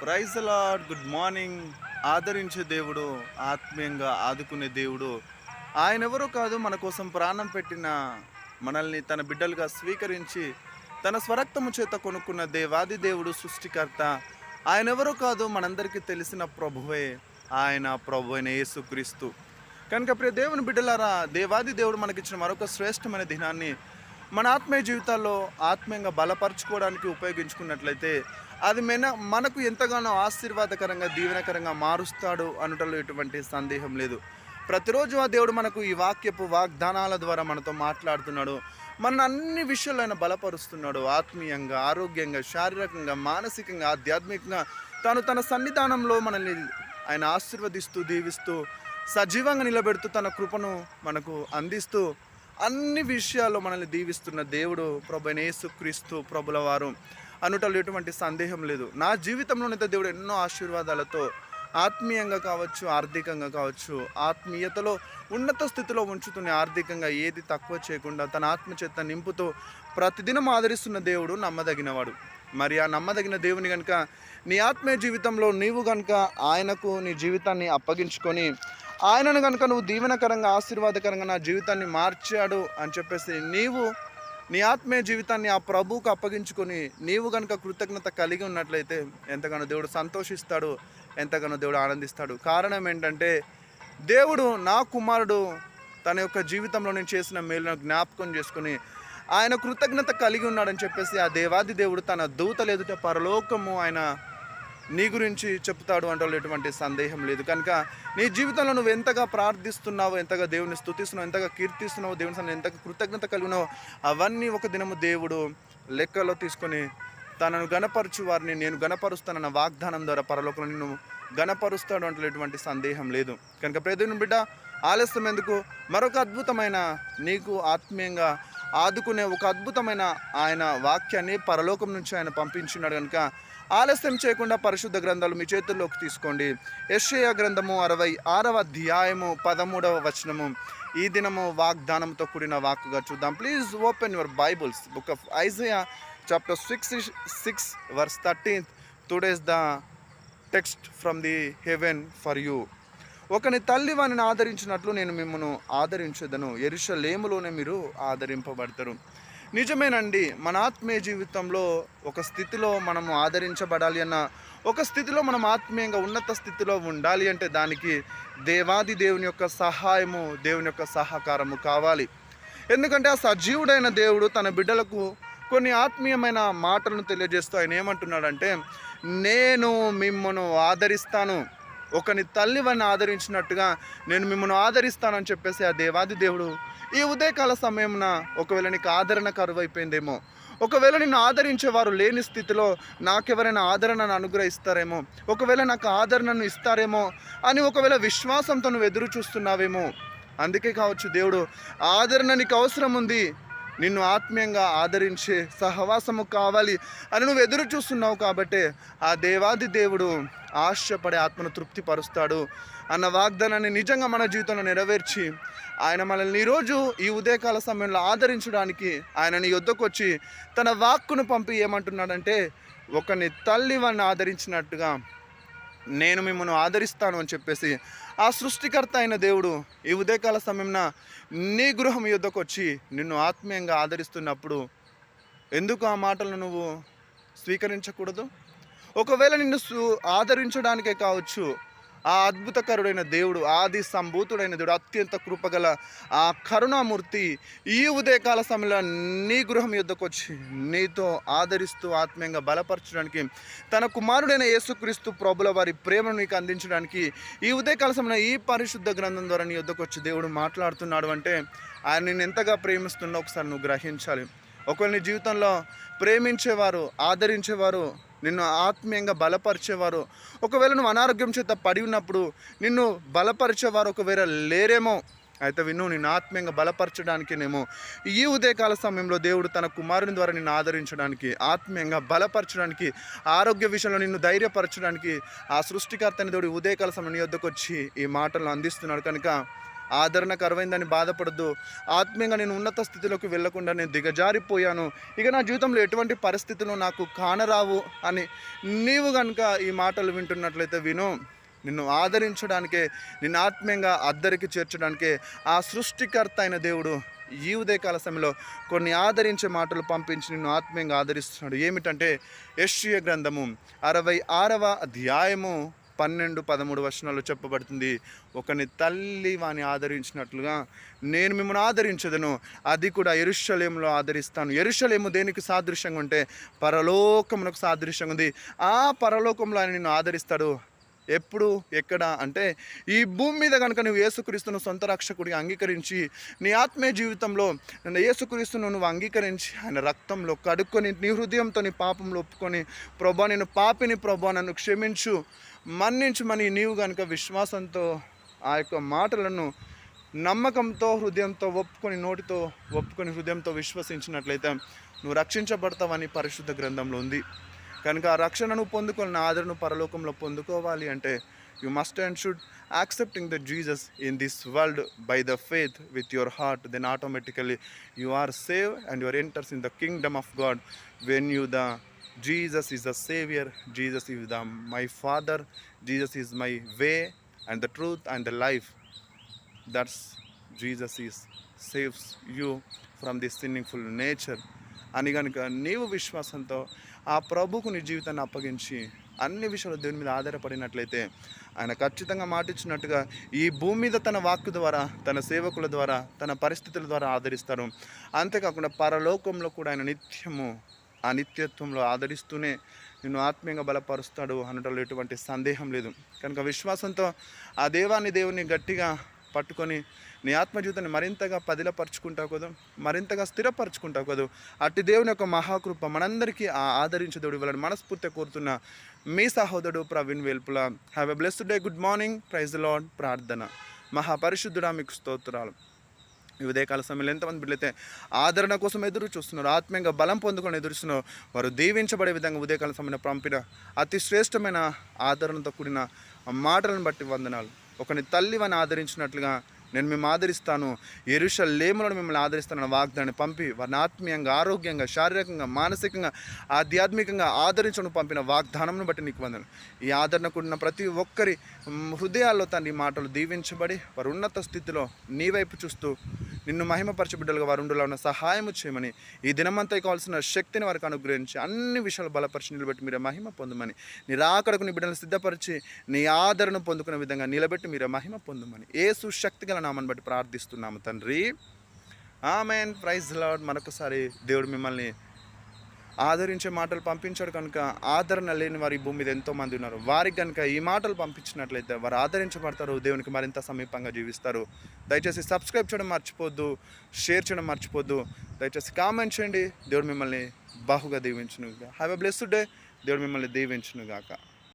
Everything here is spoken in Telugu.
Praise lord good morning. ఆదరించే దేవుడు ఆత్మీయంగా ఆదుకునే దేవుడు. ఆయన ఎవరో కాదు మన కోసం ప్రాణం పెట్టిన మనల్ని తన బిడ్డలుగా స్వీకరించి తన స్వరక్తము చేత కొనుక్కున్న దేవాది దేవుడు సృష్టికర్త. ఆయన ఎవరో కాదు మనందరికీ తెలిసిన ప్రభువే ఆయన ప్రభు అయిన యేసుక్రీస్తు. కనుక ప్రియ దేవుని బిడ్డలారా దేవాది దేవుడు మనకిచ్చిన మరొక శ్రేష్టమైన దినాన్ని మన ఆత్మీయ జీవితాల్లో ఆత్మీయంగా బలపరచుకోవడానికి ఉపయోగించుకున్నట్లయితే అది మెన మనకు ఎంతగానో ఆశీర్వాదకరంగా దీవెనకరంగా మారుస్తాడు అనటంలో ఎటువంటి సందేహం లేదు. ప్రతిరోజు ఆ దేవుడు మనకు ఈ వాక్యపు వాగ్దానాల ద్వారా మనతో మాట్లాడుతున్నాడు. మన అన్ని విషయాల్లో ఆయన బలపరుస్తున్నాడు. ఆత్మీయంగా ఆరోగ్యంగా శారీరకంగా మానసికంగా ఆధ్యాత్మికంగా తను తన సన్నిధానంలో మనల్ని ఆయన ఆశీర్వదిస్తూ దీవిస్తూ సజీవంగా నిలబెడుతూ తన కృపను మనకు అందిస్తూ అన్ని విషయాల్లో మనల్ని దీవిస్తున్న దేవుడు ప్రభు యేసుక్రీస్తు ప్రభుల వారు అనుటలో ఎటువంటి సందేహం లేదు. నా జీవితంలోనైతే దేవుడు ఎన్నో ఆశీర్వాదాలతో ఆత్మీయంగా కావచ్చు ఆర్థికంగా కావచ్చు ఆత్మీయతలో ఉన్నత స్థితిలో ఉంచుతున్న ఆర్థికంగా ఏది తక్కువ చేయకుండా తన ఆత్మచేత నింపుతూ ప్రతిదినం ఆదరిస్తున్న దేవుడు నమ్మదగినవాడు. మరి ఆ నమ్మదగిన దేవుని కనుక నీ ఆత్మీయ జీవితంలో నీవు కనుక ఆయనకు నీ జీవితాన్ని అప్పగించుకొని ఆయనను కనుక నువ్వు దీవెనకరంగా ఆశీర్వాదకరంగా నా జీవితాన్ని మార్చాడు అని చెప్పేసి నీవు నీ ఆత్మీయ జీవితాన్ని ఆ ప్రభువుకు అప్పగించుకొని నీవు కనుక కృతజ్ఞత కలిగి ఉన్నట్లయితే ఎంతగానో దేవుడు సంతోషిస్తాడు ఎంతగానో దేవుడు ఆనందిస్తాడు. కారణం ఏంటంటే దేవుడు నా కుమారుడు తన యొక్క జీవితంలో నేను చేసిన మేలును జ్ఞాపకం చేసుకుని ఆయన కృతజ్ఞత కలిగి ఉన్నాడని చెప్పేసి ఆ దేవాది దేవుడు తన దూతలు ఎదుట పరలోకము ఆయన నీ గురించి చెప్తాడు అంటే ఎటువంటి సందేహం లేదు. కనుక నీ జీవితంలో నువ్వు ఎంతగా ప్రార్థిస్తున్నావో ఎంతగా దేవుని స్థుతిస్తున్నావు ఎంతగా కీర్తిస్తున్నావు దేవుని సన్నిధిలో ఎంతగా కృతజ్ఞత కలిగినావో అవన్నీ ఒక దినము దేవుడు లెక్కలో తీసుకొని తనను గణపరచు వారిని నేను గణపరుస్తానన్న వాగ్దానం ద్వారా పరలోకంలో నిన్ను గణపరుస్తాడు అంటే ఎటువంటి సందేహం లేదు. కనుక ప్రతిని బిడ్డ ఆలస్యం ఎందుకు? మరొక అద్భుతమైన నీకు ఆత్మీయంగా ఆదుకునే ఒక అద్భుతమైన ఆయన వాక్యాన్ని పరలోకం నుంచి ఆయన పంపించున్నాడు కనుక ఆలస్యం చేయకుండా పరిశుద్ధ గ్రంథాలు మీ చేతుల్లోకి తీసుకోండి. యెషయా గ్రంథము అరవై ఆరవ అధ్యాయము పదమూడవ వచనము. ఈ దినము వాగ్దానంతో కూడిన వాక్కుగా చూద్దాం. Please open your Bibles book of Isaiah chapter six six verse thirteenth today's the text from the heaven for you ఒకని తల్లి వానిని ఆదరించినట్లు నేను మిమ్మల్ని ఆదరించదను. ఎరుషలేములోనే మీరు ఆదరింపబడతారు. నిజమేనండి మన ఆత్మీయ జీవితంలో ఒక స్థితిలో మనము ఆదరించబడాలి అన్న ఒక స్థితిలో మనం ఆత్మీయంగా ఉన్నత స్థితిలో ఉండాలి అంటే దానికి దేవాది దేవుని యొక్క సహాయము దేవుని యొక్క సహకారము కావాలి. ఎందుకంటే ఆ సజీవుడైన దేవుడు తన బిడ్డలకు కొన్ని ఆత్మీయమైన మాటలను తెలియజేస్తూ ఆయన ఏమంటున్నాడంటే నేను మిమ్మను ఆదరిస్తాను. ఒకని తల్లివని ఆదరించినట్టుగా నేను మిమ్మల్ని ఆదరిస్తానని చెప్పేసి ఆ దేవాది దేవుడు ఈ ఉదయకాల సమయమున ఒకవేళ నీకు ఆదరణ కరువు అయిపోయిందేమో ఒకవేళ నిన్ను ఆదరించేవారు లేని స్థితిలో నాకెవరైనా ఆదరణను అనుగ్రహిస్తారేమో ఒకవేళ నాకు ఆదరణను ఇస్తారేమో అని ఒకవేళ విశ్వాసంతో నువ్వు ఎదురు చూస్తున్నావేమో అందుకే కావచ్చు దేవుడు ఆదరణ నీకు అవసరం ఉంది నిన్ను ఆత్మీయంగా ఆదరించే సహవాసము కావాలి అని నువ్వు ఎదురు చూస్తున్నావు కాబట్టి ఆ దేవాది దేవుడు ఆశపడే ఆత్మను తృప్తిపరుస్తాడు అన్న వాగ్దానాన్ని నిజంగా మన జీవితంలో నెరవేర్చి ఆయన మనల్ని ఈరోజు ఈ ఉదయకాల సమయంలో ఆదరించడానికి ఆయనని యొద్దకు వచ్చి తన వాక్కును పంపి ఏమంటున్నాడంటే ఒకని తల్లి వాడిని ఆదరించినట్టుగా నేను మిమ్మల్ని ఆదరిస్తాను అని చెప్పేసి ఆ సృష్టికర్త అయిన దేవుడు ఈ ఉదయకాల సమయంన నీ గృహం యుద్ధకు వచ్చి నిన్ను ఆత్మీయంగా ఆదరిస్తున్నప్పుడు ఎందుకు ఆ మాటలను నువ్వు స్వీకరించకూడదు? ఒకవేళ నిన్ను సు- ఆదరించడానికే కావచ్చు ఆ అద్భుతకరుడైన దేవుడు ఆది సంభూతుడైన దేవుడు అత్యంత కృపగల ఆ కరుణామూర్తి ఈ ఉదయకాల సమయంలో నీ గృహం యుద్ధకు వచ్చి నీతో ఆదరిస్తూ ఆత్మీయంగా బలపరచడానికి తన కుమారుడైన యేసుక్రీస్తు ప్రభుల వారి ప్రేమను నీకు అందించడానికి ఈ ఉదయకాల సమయంలో ఈ పరిశుద్ధ గ్రంథం ద్వారా నీ యుద్ధకు వచ్చి దేవుడు మాట్లాడుతున్నాడు అంటే ఆయన నేను ఎంతగా ప్రేమిస్తున్నా ఒకసారి నువ్వు గ్రహించాలి. ఒకవేళ నీ జీవితంలో ప్రేమించేవారు ఆదరించేవారు నిన్ను ఆత్మీయంగా బలపరిచేవారు. ఒకవేళ నువ్వు అనారోగ్యం చేత పడి ఉన్నప్పుడు నిన్ను బలపరిచేవారు ఒకవేళ లేరేమో అయితే విను నిన్ను ఆత్మీయంగా బలపరచడానికేనేమో ఈ ఉదయకాల సమయంలో దేవుడు తన కుమారుని ద్వారా నిన్ను ఆదరించడానికి ఆత్మీయంగా బలపరచడానికి ఆరోగ్య విషయంలో నిన్ను ధైర్యపరచడానికి ఆ సృష్టికర్తని దేవుడు ఉదయకాల సమయం నీ వద్దకు వచ్చి ఈ మాటలను అందిస్తున్నాడు. కనుక ఆదరణ కరువైందని బాధపడద్దు. ఆత్మీయంగా నేను ఉన్నత స్థితిలోకి వెళ్ళకుండా నేను దిగజారిపోయాను. ఇక నా జీవితంలో ఎటువంటి పరిస్థితులు నాకు కానరావు అని నీవు కనుక ఈ మాటలు వింటున్నట్లయితే విను. నిన్ను ఆదరించడానికే నిన్ను ఆత్మీయంగా అద్దరికి చేర్చడానికే ఆ సృష్టికర్త అయిన దేవుడు ఈ ఉదయకాల సమయంలో కొన్ని ఆదరించే మాటలు పంపించి నిన్ను ఆత్మీయంగా ఆదరిస్తున్నాడు. ఏమిటంటే యశ్య గ్రంథము అరవై ఆరవ అధ్యాయము. పన్నెండు పదమూడు వర్షాలు చెప్పబడుతుంది. ఒకని తల్లి వాని ఆదరించినట్లుగా నేను మిమ్మల్ని ఆదరించదను. అది కూడా ఎరుషలేములో ఆదరిస్తాను. ఎరుషలేము దేనికి సాదృశ్యంగా ఉంటే పరలోకమునకు సాదృశ్యంగా ఉంది. ఆ పరలోకంలో ఆయన నిన్ను ఆదరిస్తాడు. ఎప్పుడు ఎక్కడ అంటే ఈ భూమి మీద కనుక నువ్వు యేసుక్రీస్తును సొంత రక్షకుడిగా అంగీకరించి నీ ఆత్మీయ జీవితంలో నన్ను యేసుక్రీస్తును నువ్వు అంగీకరించి ఆయన రక్తంలో కడుక్కొని నీ హృదయంతో నీ పాపంలో ఒప్పుకొని ప్రభా నేను పాపిని ప్రభా నన్ను క్షమించు మన్నించమని నీవు కనుక విశ్వాసంతో ఆ యొక్క మాటలను నమ్మకంతో హృదయంతో ఒప్పుకొని నోటితో ఒప్పుకొని హృదయంతో విశ్వసించినట్లయితే నువ్వు రక్షించబడతావని పరిశుద్ధ గ్రంథంలో ఉంది. కనుక ఆ రక్షణను పొందుకొని ఆదరణ పరలోకంలో పొందుకోవాలి అంటే you must and should accepting the Jesus in this world by the faith with your heart then automatically you are save and your enters in the kingdom of God when you the Jesus is the saviour Jesus is the my father Jesus is my way and the truth and the life that's Jesus is saves you from the sinningful nature అని కనుక నీవు విశ్వాసంతో ఆ ప్రభుకు నీ జీవితాన్ని అప్పగించి అన్ని విషయాలు దేవుని మీద ఆధారపడినట్లయితే ఆయన ఖచ్చితంగా మాటిచ్చినట్టుగా ఈ భూమి మీద తన వాక్కు ద్వారా తన సేవకుల ద్వారా తన పరిస్థితుల ద్వారా ఆదరిస్తారు. అంతేకాకుండా పరలోకంలో కూడా ఆయన నిత్యము ఆ నిత్యత్వంలో ఆదరిస్తూనే నిన్ను ఆత్మీయంగా బలపరుస్తాడు అనటంలో ఎటువంటి సందేహం లేదు. కనుక విశ్వాసంతో ఆ దేవాన్ని దేవుని గట్టిగా పట్టుకొని నీ ఆత్మజీవితాన్ని మరింతగా పదిలపరుచుకుంటావు కదా మరింతగా స్థిరపరచుకుంటావు కదా. అట్టి దేవుని యొక్క మహాకృప మనందరికీ ఆ ఆదరించే దేవుడు ఇవ్వాలని మనస్ఫూర్తిగా కోరుతున్న మీ సహోదరుడు Praveen Velpula. Have a blessed day good morning praise Lord ప్రార్థన. మహాపరిశుద్ధుడా మీకు స్తోత్రాలు. ఈ ఉదయకాల సమయంలో ఎంతమంది బిడ్డలైతే ఆదరణ కోసం ఎదురు చూస్తున్నారు ఆత్మీయంగా బలం పొందుకొని ఎదురుస్తున్నారు వారు దీవించబడే విధంగా ఉదయకాల సమయంలో పంపిన అతి శ్రేష్టమైన ఆదరణతో కూడిన మాటలను బట్టి వందనాలు. ఒకని తల్లివని ఆదరించినట్లుగా నేను మిమ్మల్ని ఆదరిస్తాను. ఎరుషల్ లేములను మిమ్మల్ని ఆదరిస్తానని వాగ్దాన్ని పంపి వారిని ఆత్మీయంగా ఆరోగ్యంగా శారీరకంగా మానసికంగా ఆధ్యాత్మికంగా ఆదరించడం పంపిన వాగ్దానంను బట్టి నీకు వందను. ఈ ఆదరణ కూడిన ప్రతి ఒక్కరి హృదయాల్లో తండ్రి ఈ మాటలు దీవించబడి వారు ఉన్నత స్థితిలో నీ వైపు చూస్తూ నిన్ను మహిమపరచ బిడ్డలుగా వారు ఉండులా ఉన్న సహాయము చేయమని ఈ దినమంతా కావాల్సిన శక్తిని వారికి అనుగ్రహించి అన్ని విషయాలు బలపరిచి నిలబెట్టి మీరు మహిమ పొందమని. నీ రాకడకు నీ బిడ్డలను సిద్ధపరిచి నీ ఆదరణ పొందుకునే విధంగా నిలబెట్టి మీరు మహిమ పొందమని. ఏ సుశక్తి గల నామని బట్టి ప్రార్థిస్తున్నాము తండ్రి. ఆమెన్. ప్రైజ్ లాడ్ మరొకసారి దేవుడు మిమ్మల్ని ఆదరించే మాటలు పంపించాడు కనుక ఆదరణ లేని వారి భూమి మీద ఎంతో మంది ఉన్నారు. వారికి కనుక ఈ మాటలు పంపించినట్లయితే వారు ఆదరించబడతారు. దేవునికి మరింత సమీపంగా జీవిస్తారు. దయచేసి సబ్స్క్రైబ్ చేయడం మర్చిపోద్దు షేర్ చేయడం మర్చిపోద్దు. దయచేసి కామెంట్ చేయండి. దేవుడు మిమ్మల్ని బాహుగా దీవించును హ్యావ్ ఎ బ్లెస్డ్ డే దేవుడు మిమ్మల్ని దీవించును గాక